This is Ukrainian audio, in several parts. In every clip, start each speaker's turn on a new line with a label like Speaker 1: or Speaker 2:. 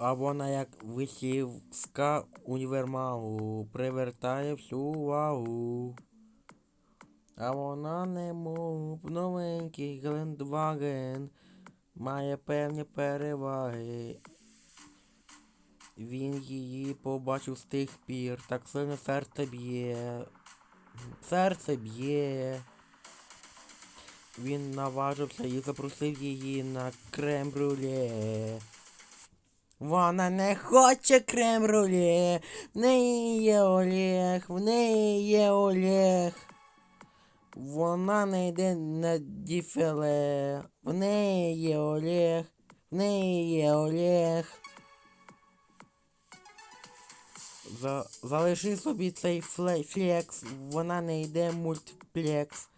Speaker 1: Вона як висівка універмагу привертає всю увагу. А вона не мов новенький Гелендваген, має певні переваги. Він її побачив з тих пір, так сильно серце б'є. Серце б'є. Він наважився і запросив її на крем-брюле. Вона не хоче крем-брюле. В неї є Олег, в неї є Олег. Вона не йде на діфеле. В неї є Олег, в неї є Олег. За, залиши собі цей фле, флекс, вона не йде мультиплекс.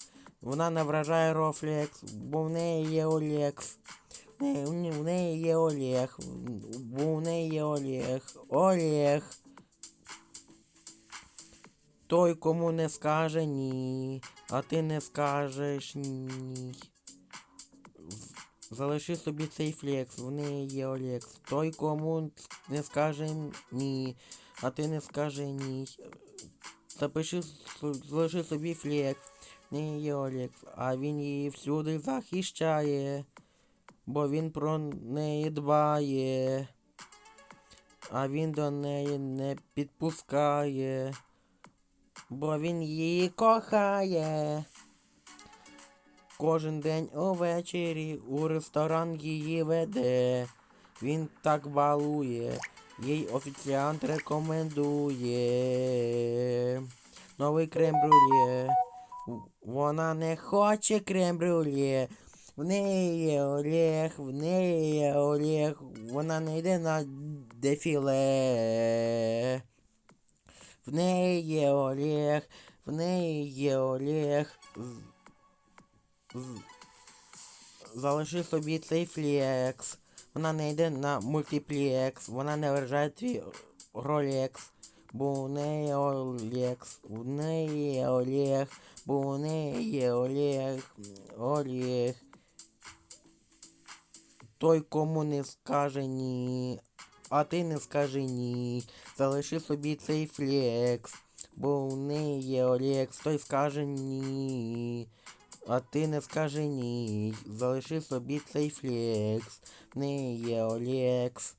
Speaker 1: Вона не вражає Рофлекс, бо в неї є Олекс. В неї, є Олег, бо в неї є Олег. Олег. Той, кому не скаже ні, а ти не скажеш ні. Залиши собі цей флекс, в неї є Олекс. Той, кому не скаже ні, а ти не скаже ні. Запиши, залиши собі флекс, є Олекс, а він її всюди захищає, бо він про неї дбає, а він до неї не підпускає, бо він її кохає. Кожен день увечері у ресторан її веде. Він так балує, їй офіціант рекомендує. Новий крем-брюле. В- Вона не хоче крем-брюле. В неї є Олег, в неї є Олег. Вона не йде на дефіле. В неї є Олег, в неї є Олег. Залиши собі цей флекс. Вона не йде на мультиплекс. Вона не вражає твій Ролекс. Бо у неї Олекс. У неї Олег. Бо у неї Олег. Олег. Той, кому не скаже ні. А ти не скажи ні. Залиши собі цей флекс. Бо у неї є Олекс. Той скаже ні. А ти не скажи ні. Залиши собі цей флекс. В неї Олекс.